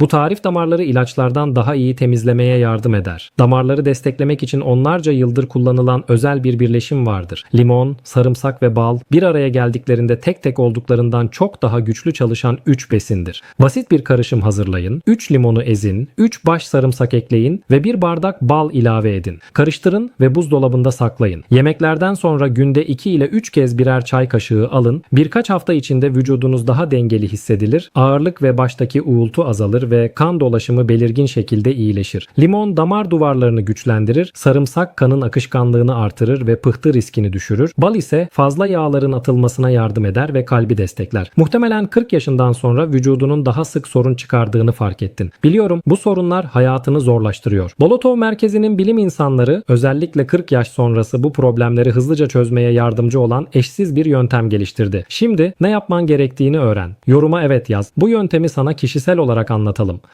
Bu tarif damarları ilaçlardan daha iyi temizlemeye yardım eder. Damarları desteklemek için onlarca yıldır kullanılan özel bir birleşim vardır. Limon, sarımsak ve bal bir araya geldiklerinde tek tek olduklarından çok daha güçlü çalışan 3 besindir. Basit bir karışım hazırlayın, 3 limonu ezin, 3 baş sarımsak ekleyin ve bir bardak bal ilave edin. Karıştırın ve buzdolabında saklayın. Yemeklerden sonra günde 2 ile 3 kez birer çay kaşığı alın. Birkaç hafta içinde vücudunuz daha dengeli hissedilir, ağırlık ve baştaki uğultu azalır ve kan dolaşımı belirgin şekilde iyileşir. Limon damar duvarlarını güçlendirir, sarımsak kanın akışkanlığını artırır ve pıhtı riskini düşürür. Bal ise fazla yağların atılmasına yardım eder ve kalbi destekler. Muhtemelen 40 yaşından sonra vücudunun daha sık sorun çıkardığını fark ettin. Biliyorum bu sorunlar hayatını zorlaştırıyor. Bolotov Merkezi'nin bilim insanları özellikle 40 yaş sonrası bu problemleri hızlıca çözmeye yardımcı olan eşsiz bir yöntem geliştirdi. Şimdi ne yapman gerektiğini öğren. Yoruma evet yaz. Bu yöntemi sana kişisel olarak anlatalım.